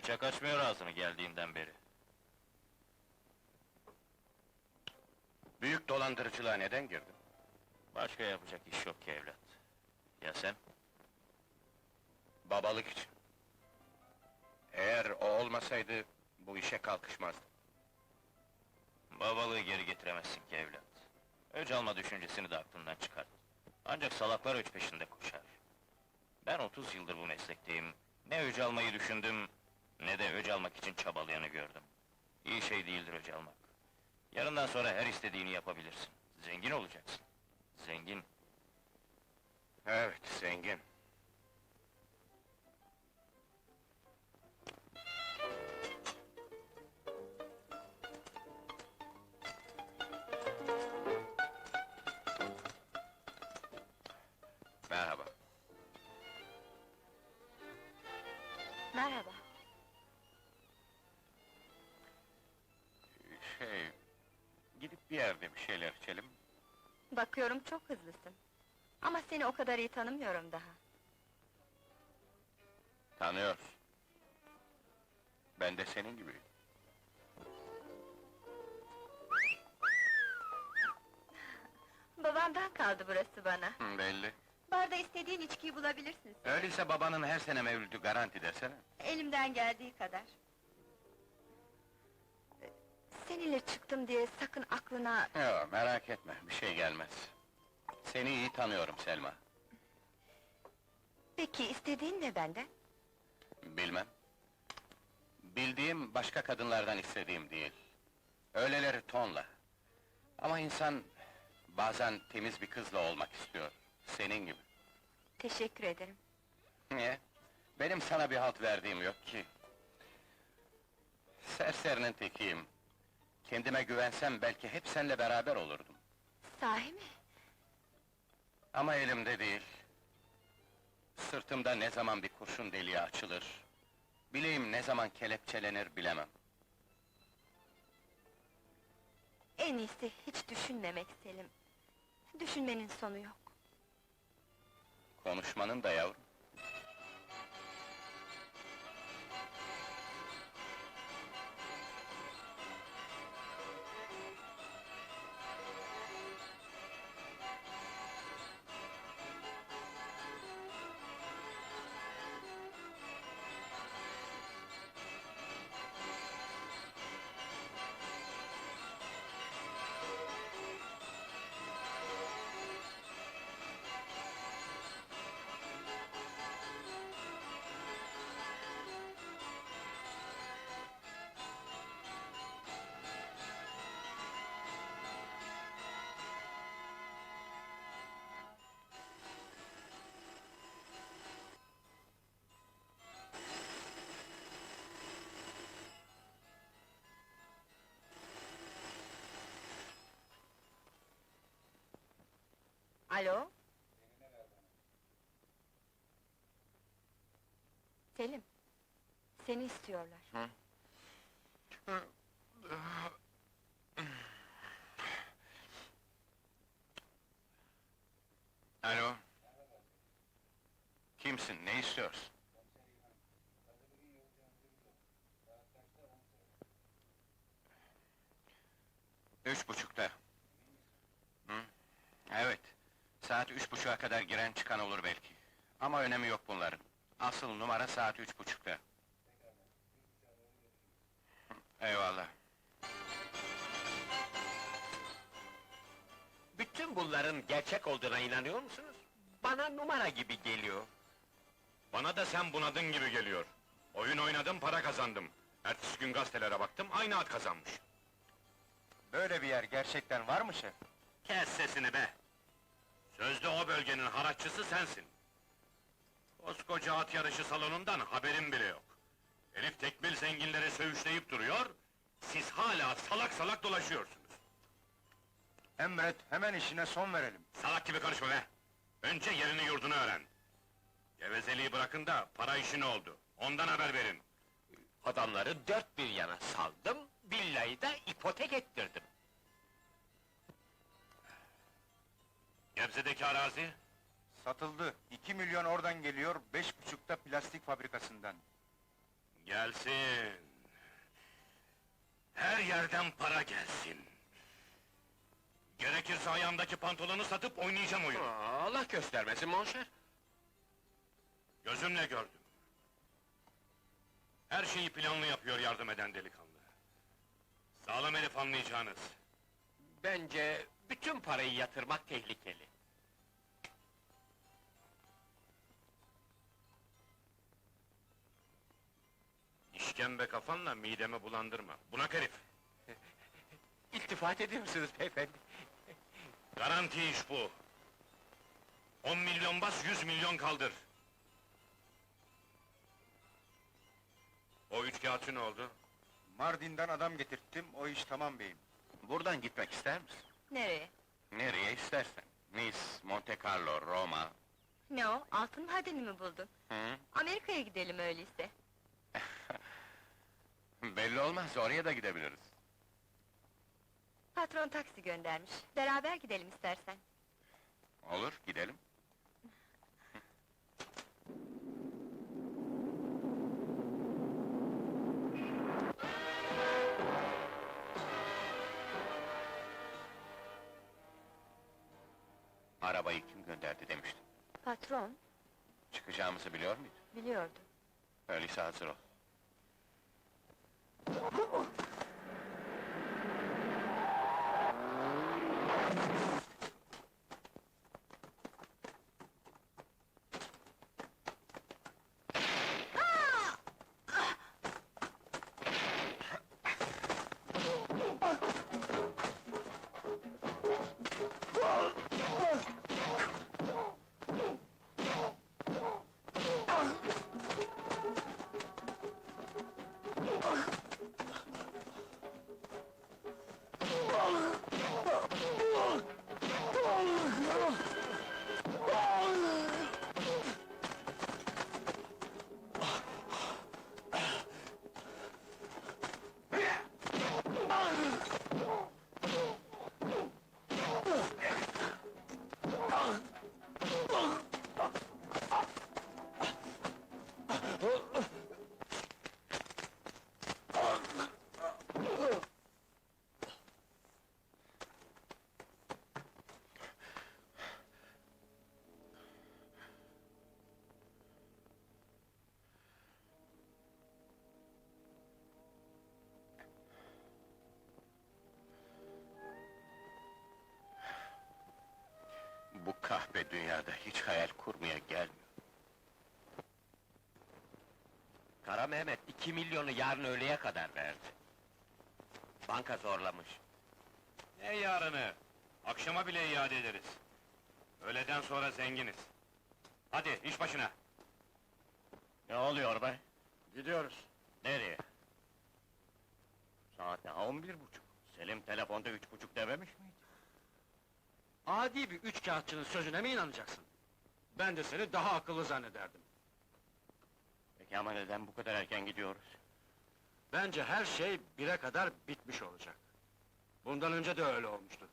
Bıçak açmıyor ağzını geldiğinden beri. Büyük dolandırıcılığa neden girdin? Başka yapacak iş yok ki evlat. Ya sen? Babalık için. Eğer o olmasaydı, bu işe kalkışmazdım. Babalığı geri getiremezsin ki evlat. Öc alma düşüncesini de aklından çıkart. Ancak salaklar öç peşinde koşar. Ben 30 yıldır bu meslekteyim. Ne öc almayı düşündüm, ne de öc almak için çabalayanı gördüm. İyi şey değildir öc almak. Yarından sonra her istediğini yapabilirsin. Zengin olacaksın. Zengin. Evet, zengin. Bir yerde bir şeyler içelim. Bakıyorum çok hızlısın. Ama seni o kadar iyi tanımıyorum daha. Tanıyorsun. Ben de senin gibiyim. Babamdan kaldı burası bana. Hı, belli. Barda istediğin içkiyi bulabilirsin. Öyleyse babanın her sene mevlütü garanti desene. Elimden geldiği kadar. Seninle çıktım diye sakın aklına... Yok, merak etme, bir şey gelmez. Seni iyi tanıyorum Selma. Peki istediğin ne benden? Bilmem. Bildiğim başka kadınlardan istediğim değil. Öyleleri tonla. Ama insan bazen temiz bir kızla olmak istiyor. Senin gibi. Teşekkür ederim. Niye? Benim sana bir halt verdiğim yok ki. Serserinin tekiyim. Kendime güvensem belki hep seninle beraber olurdum. Sahi mi? Ama elimde değil. Sırtımda ne zaman bir kurşun deliği açılır, bileğim ne zaman kelepçelenir bilemem. En iyisi hiç düşünmemek Selim. Düşünmenin sonu yok. Konuşmanın da yavrum. Alo? Selim, seni istiyorlar. Alo? Kimsin, ne istiyorsun? Üç buçukta. Hı? Evet, saat üç buçuğa kadar giren çıkan olur belki. Ama önemi yok bunların. Asıl numara saat üç buçukta. Eyvallah. Bütün bunların gerçek olduğuna inanıyor musunuz? Bana numara gibi geliyor. Bana da sen bunadın gibi geliyor. Oyun oynadım, para kazandım. Ertesi gün gazetelere baktım, aynı at kazanmış. Böyle bir yer gerçekten var mı şef? Kes sesini be! Sözde o bölgenin haraççısı sensin. Koskoca at yarışı salonundan haberim bile yok. Elif tekbil zenginleri söğüşleyip duruyor, siz hala salak salak dolaşıyorsunuz. Emret, hemen işine son verelim. Salak gibi konuşma be! Önce yerini yurdunu öğren. Gevezeliği bırakın da para işi ne oldu? Ondan haber verin. Adamları dört bir yana saldım, villayı da ipotek ettirdim. Gebze'deki arazi, Satıldı. 2 milyon oradan geliyor, beş buçukta plastik fabrikasından. Gelsin. Her yerden para gelsin. Gerekirse ayağımdaki pantolonu satıp oynayacağım oyunu. Aa, Allah göstermesin monşer. Gözümle gördüm. Her şeyi planlı yapıyor yardım eden delikanlı. Sağlam herif anlayacağınız. Bence bütün parayı yatırmak tehlikeli. İşkembe kafanla midemi bulandırma. Bunak herif. İltifat ediyorsunuz beyefendi. Garanti iş bu. 10 milyon bas, 100 milyon kaldır. O üç kağıtçı ne oldu? Mardin'den adam getirttim, o iş tamam beyim. Buradan gitmek ister misin? Nereye? Nereye istersen. Nice, Monte Carlo, Roma. Ne o, altın madeni mi buldun? Hı? Amerika'ya gidelim öyleyse. Belli olmaz, oraya da gidebiliriz. Patron taksi göndermiş. Beraber gidelim istersen. Olur, gidelim. Arabayı kim gönderdi demiştin. Patron, Çıkacağımızı biliyor muydun? biliyordu. Öyleyse hazır ol. Bu dünyada hiç hayal kurmaya gelmiyor. Kara Mehmet iki milyonu yarın öğleye kadar verdi. Banka zorlamış. Ne yarını? Akşama bile iade ederiz. Öğleden sonra zenginiz. Hadi, iş başına. Ne oluyor be? Gidiyoruz. Nereye? Saat daha on bir buçuk. Selim telefonda üç buçuk dememiş miydi? Adi bir üç kağıtçının sözüne mi inanacaksın? Ben de seni daha akıllı zannederdim. Peki ama neden bu kadar erken gidiyoruz? Bence her şey bire kadar bitmiş olacak. Bundan önce de öyle olmuştu.